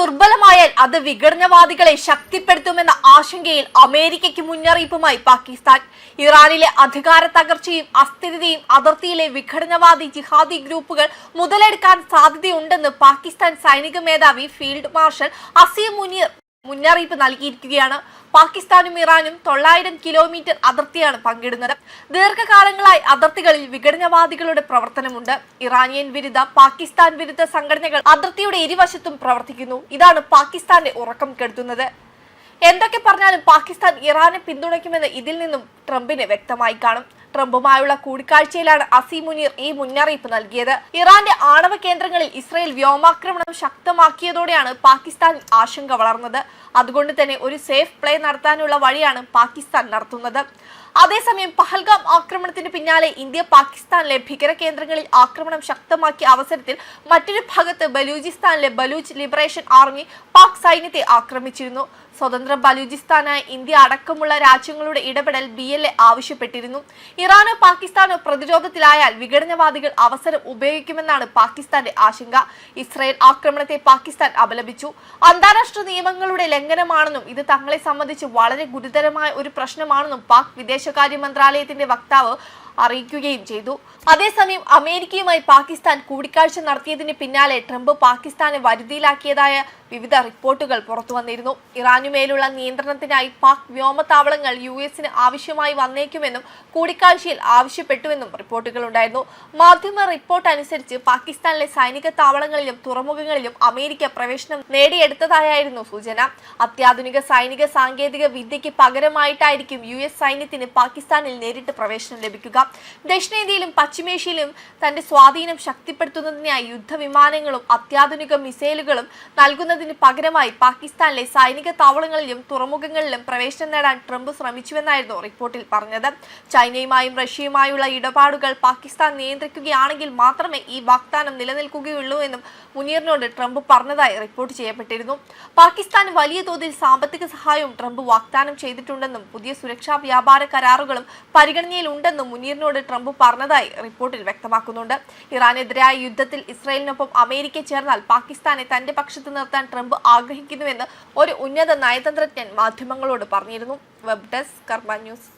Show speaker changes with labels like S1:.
S1: ദുർബലമായാൽ അത് വിഘടനവാദികളെ ശക്തിപ്പെടുത്തുമെന്ന ആശങ്കയിൽ അമേരിക്കയ്ക്ക് മുന്നറിയിപ്പുമായി പാകിസ്ഥാൻ. ഇറാനിലെ അധികാര തകർച്ചയും അസ്ഥിരതയും അതിർത്തിയിലെ വിഘടനവാദി ജിഹാദി ഗ്രൂപ്പുകൾ മുതലെടുക്കാൻ സാധ്യതയുണ്ടെന്ന് പാകിസ്ഥാൻ സൈനിക മേധാവി ഫീൽഡ് മാർഷൽ അസീം മുനീർ മുന്നറിയിപ്പ് നൽകിയിരിക്കുകയാണ്. പാകിസ്ഥാനും ഇറാനും തൊള്ളായിരം കിലോമീറ്റർ അതിർത്തിയാണ് പങ്കിടുന്നത്. ദീർഘകാലങ്ങളായി അതിർത്തികളിൽ വിഘടനവാദികളുടെ പ്രവർത്തനമുണ്ട്. ഇറാനിയൻ വിരുദ്ധ പാകിസ്ഥാൻ വിരുദ്ധ സംഘടനകൾ അതിർത്തിയുടെ ഇരുവശത്തും പ്രവർത്തിക്കുന്നു. ഇതാണ് പാകിസ്ഥാന്റെ ഉറക്കം കെടുത്തുന്നത്. എന്തൊക്കെ പറഞ്ഞാലും പാകിസ്ഥാൻ ഇറാനെ പിന്തുണയ്ക്കുമെന്ന് ഇതിൽ നിന്നും ട്രംപിന് വ്യക്തമായി കാണും. ട്രംപുമായുള്ള കൂടിക്കാഴ്ചയിലാണ് അസി മുനീർ ഈ മുന്നറിയിപ്പ് നൽകിയത്. ഇറാന്റെ ആണവ കേന്ദ്രങ്ങളിൽ ഇസ്രയേൽ വ്യോമാക്രമണം ശക്തമാക്കിയതോടെയാണ് പാകിസ്ഥാൻ ആശങ്ക വളർന്നത്. അതുകൊണ്ട് തന്നെ ഒരു സേഫ് പ്ലേ നടത്താനുള്ള വഴിയാണ് പാകിസ്ഥാൻ നടത്തുന്നത്. അതേസമയം പഹൽഗാം ആക്രമണത്തിന് പിന്നാലെ ഇന്ത്യ പാകിസ്ഥാനിലെ ഭീകര കേന്ദ്രങ്ങളിൽ ആക്രമണം ശക്തമാക്കിയ അവസരത്തിൽ മറ്റൊരു ഭാഗത്ത് ബലൂചിസ്ഥാനിലെ ബലൂച്ച് ലിബറേഷൻ ആർമി പാക് സൈന്യത്തെ ആക്രമിച്ചിരുന്നു. സ്വതന്ത്ര ബലൂചിസ്ഥാനായ ഇന്ത്യ അടക്കമുള്ള രാജ്യങ്ങളുടെ ഇടപെടൽ ബി എൽ എ ആവശ്യപ്പെട്ടിരുന്നു. ഇറാനോ പാകിസ്ഥാനോ പ്രതിരോധത്തിലായാൽ വിഘടനവാദികൾ അവസരം ഉപയോഗിക്കുമെന്നാണ് പാകിസ്ഥാന്റെ ആശങ്ക. ഇസ്രായേൽ ആക്രമണത്തെ പാകിസ്ഥാൻ അപലപിച്ചു. അന്താരാഷ്ട്ര നിയമങ്ങളുടെ ലംഘനമാണെന്നും ഇത് തങ്ങളെ സംബന്ധിച്ച് വളരെ ഗുരുതരമായ ഒരു പ്രശ്നമാണെന്നും പാക് വിദേശകാര്യ മന്ത്രാലയത്തിന്റെ വക്താവ് അറിയിക്കുകയും ചെയ്തു. അതേസമയം അമേരിക്കയുമായി പാകിസ്ഥാൻ കൂടിക്കാഴ്ച നടത്തിയതിന് പിന്നാലെ ട്രംപ് പാകിസ്ഥാനെ വരുതിയിലാക്കിയതായ വിവിധ റിപ്പോർട്ടുകൾ പുറത്തു വന്നിരുന്നു. ഇറാനുമേലുള്ള നിയന്ത്രണത്തിനായി പാക് വ്യോമതാവളങ്ങൾ യു എസിന് ആവശ്യമായി വന്നേക്കുമെന്നും കൂടിക്കാഴ്ചയിൽ ആവശ്യപ്പെട്ടുവെന്നും റിപ്പോർട്ടുകൾ ഉണ്ടായിരുന്നു. മാധ്യമ റിപ്പോർട്ട് അനുസരിച്ച് പാകിസ്ഥാനിലെ സൈനിക താവളങ്ങളിലും തുറമുഖങ്ങളിലും അമേരിക്ക പ്രവേശനം നേടിയെടുത്തതായിരുന്നു സൂചന. അത്യാധുനിക സൈനിക സാങ്കേതിക വിദ്യയ്ക്ക് പകരമായിട്ടായിരിക്കും യു എസ് സൈന്യത്തിന് പാകിസ്ഥാനിൽ നേരിട്ട് പ്രവേശനം ലഭിക്കുക. ദക്ഷിണേന്ത്യയിലും പശ്ചിമേഷ്യയിലും തന്റെ സ്വാധീനം ശക്തിപ്പെടുത്തുന്നതിനായി യുദ്ധവിമാനങ്ങളും അത്യാധുനിക മിസൈലുകളും നൽകുന്നതിന് പകരമായി പാകിസ്ഥാനിലെ സൈനിക താവളങ്ങളിലും തുറമുഖങ്ങളിലും പ്രവേശനം നേടാൻ ട്രംപ് ശ്രമിച്ചുവെന്നായിരുന്നു റിപ്പോർട്ടിൽ പറഞ്ഞത്. ചൈനയുമായും റഷ്യയുമായുള്ള ഇടപാടുകൾ പാകിസ്ഥാൻ നിയന്ത്രിക്കുകയാണെങ്കിൽ മാത്രമേ ഈ വാഗ്ദാനം നിലനിൽക്കുകയുള്ളൂ എന്നും മുനീറിനോട് ട്രംപ് പറഞ്ഞതായി റിപ്പോർട്ട് ചെയ്യപ്പെട്ടിരുന്നു. പാകിസ്ഥാൻ വലിയ തോതിൽ സാമ്പത്തിക സഹായവും ട്രംപ് വാഗ്ദാനം ചെയ്തിട്ടുണ്ടെന്നും പുതിയ സുരക്ഷാ വ്യാപാര കരാറുകളും പരിഗണനയിലുണ്ടെന്നും മുനീറിനോട് ട്രംപ് പറഞ്ഞതായി റിപ്പോർട്ടിൽ വ്യക്തമാക്കുന്നുണ്ട്. ഇറാനെതിരായ യുദ്ധത്തിൽ ഇസ്രായേലിനൊപ്പം അമേരിക്ക ചേർന്നാൽ പാകിസ്ഥാനെ തന്റെ പക്ഷത്ത് നിർത്താൻ ട്രംപ് ആഗ്രഹിക്കുന്നുവെന്ന് ഒരു ഉന്നത നയതന്ത്രജ്ഞൻ മാധ്യമങ്ങളോട് പറഞ്ഞിരുന്നു. Web desk Karma news.